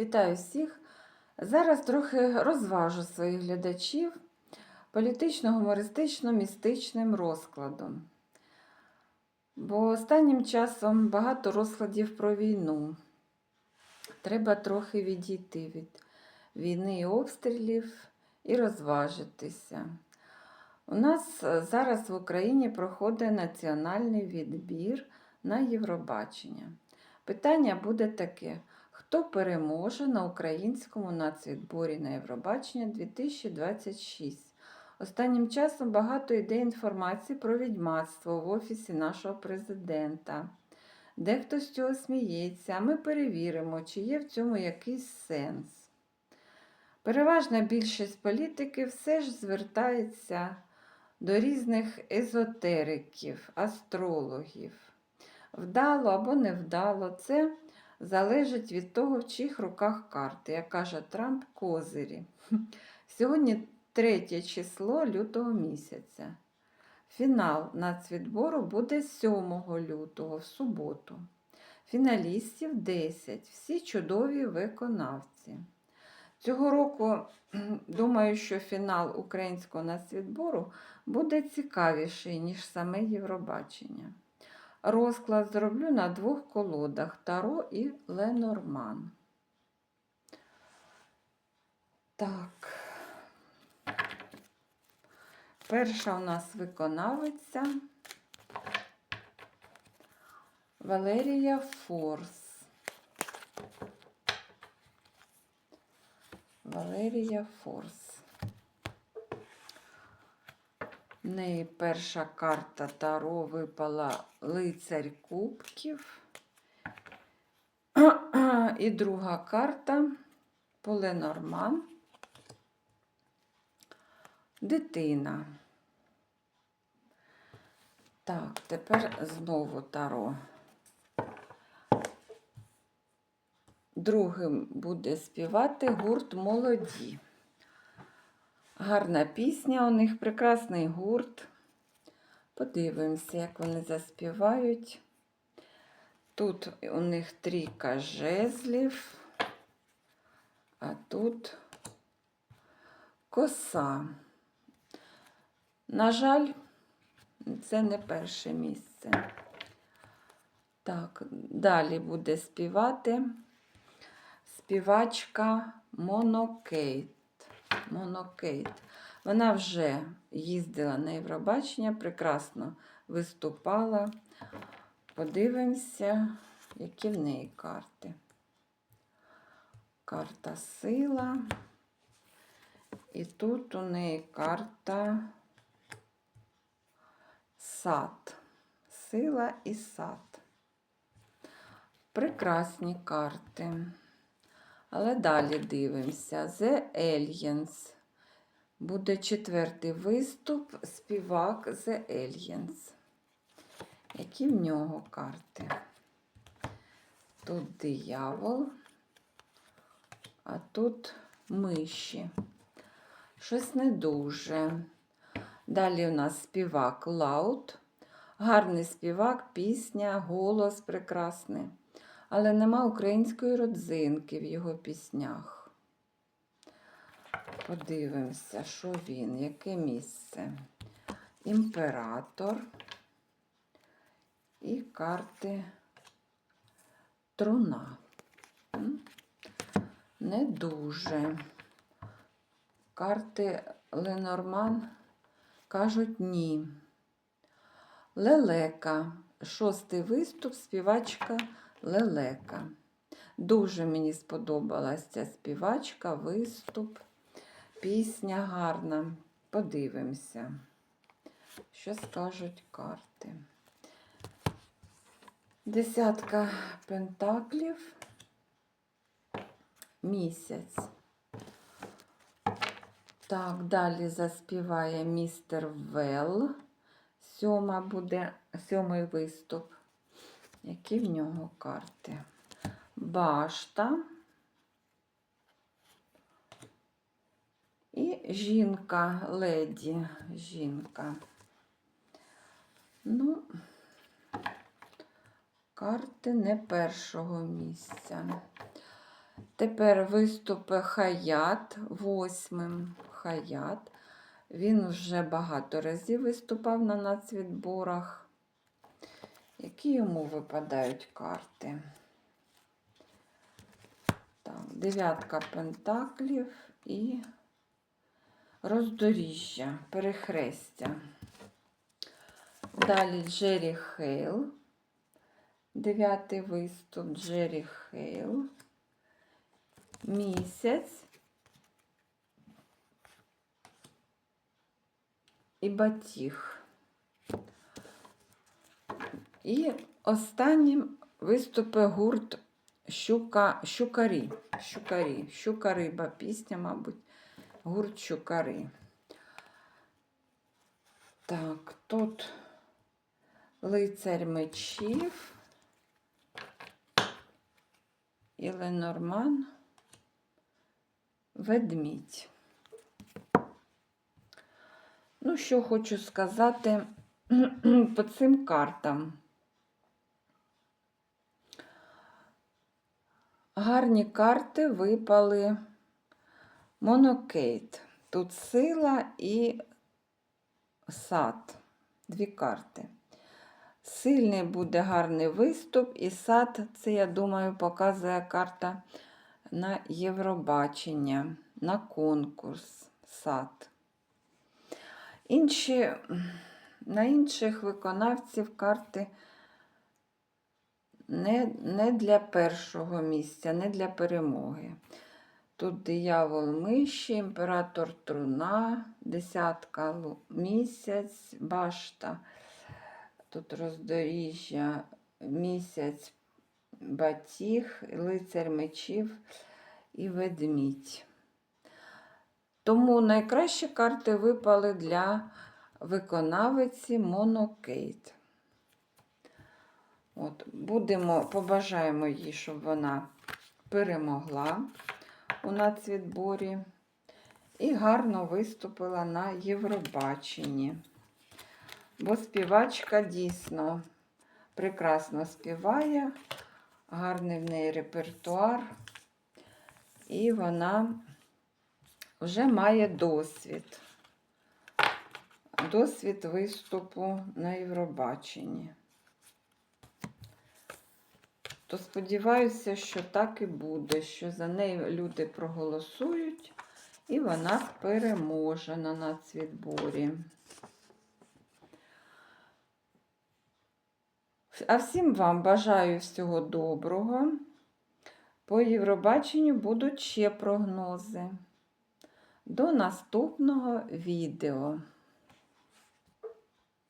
Вітаю всіх! Зараз трохи розважу своїх глядачів політично-гумористично-містичним розкладом. Бо останнім часом багато розкладів про війну. Треба трохи відійти від війни і обстрілів і розважитися. У нас зараз в Україні проходить національний відбір на Євробачення. Питання буде таке: хто переможе на українському нацвідборі на Євробачення 2026? Останнім часом багато йде інформації про відьмацтво в офісі нашого президента. Дехто з цього сміється, а ми перевіримо, чи є в цьому якийсь сенс. Переважна більшість політиків все ж звертається до різних езотериків, астрологів. Вдало або невдало, це залежить від того, в чиїх руках карти, як каже Трамп, козирі. Сьогодні третє число лютого місяця. Фінал нацвідбору буде 7 лютого в суботу. Фіналістів 10, всі чудові виконавці. Цього року, думаю, що фінал українського нацвідбору буде цікавіший, ніж саме Євробачення. Розклад зроблю на двох колодах Таро і Ленорман. Так. Перша у нас виконавиця Валерія Форс. Валерія Форс. В неї перша карта Таро випала лицарь кубків. І друга карта Поленорман. Дитина. Так, тепер знову Таро. Другим буде співати гурт молоді. Гарна пісня у них, прекрасний гурт. Подивимося, як вони заспівають. Тут у них трійка жезлів, а тут коса. На жаль, це не перше місце. Так, далі буде співати співачка Монокейт. Монокейт. Вона вже їздила на Євробачення, прекрасно виступала. Подивимося, які в неї карти. Карта сила. І тут у неї карта сад. Сила і сад. Прекрасні карти. Але далі дивимося. The Aliens. Буде четвертий виступ, співак The Aliens. Які в нього карти? Тут диявол, а тут миші. Щось не дуже. Далі у нас співак Лаут. Гарний співак, пісня, голос прекрасний. Але нема української родзинки в його піснях. Подивимося, що він, яке місце. Імператор і карти труна. Не дуже. Карти Ленорман кажуть ні. Лелека. Шостий виступ, співачка Лелека. Дуже мені сподобалася ця співачка, виступ, пісня гарна. Подивимося, що скажуть карти. Десятка пентаклів. Місяць. Так, далі заспіває містер Велл. Сьома буде сьомий виступ. Які в нього карти? Башта. І жінка, леді, жінка. Ну, карти не першого місця. Тепер виступи Хаят восьмим. Хаят. Він вже багато разів виступав на нацвідборах. Які йому випадають карти? Так, дев'ятка пентаклів і роздоріжжя, перехрестя. Далі Джері Хейл. Дев'ятий виступ Джері Хейл. Місяць. І батіг. І останнім виступи гурт Щука, Щукарі. Щукарі. Щука риба пісня, мабуть. Гурт Щукари. Так, тут лицарь мечів. І Ленорман. Ведмідь. Ну, що хочу сказати по цим картам. Гарні карти випали Монокейт. Тут сила і сад. Дві карти. Сильний буде гарний виступ, і сад, це, я думаю, показує карта на Євробачення, на конкурс сад. Інші, на інших виконавців карти не, не для першого місця, не для перемоги. Тут диявол миші, імператор труна, десятка місяць, башта. Тут роздоріжжя, місяць, батіг, лицар мечів і ведмідь. Тому найкращі карти випали для виконавиці Монокейт. От, будемо, побажаємо їй, щоб вона перемогла у нацвідборі і гарно виступила на Євробаченні. Бо співачка дійсно прекрасно співає, гарний в неї репертуар, і вона вже має досвід. Досвід виступу на Євробаченні. То сподіваюся, що так і буде, що за нею люди проголосують, і вона переможе на нацвідборі. А всім вам бажаю всього доброго. По Євробаченню будуть ще прогнози. До наступного відео.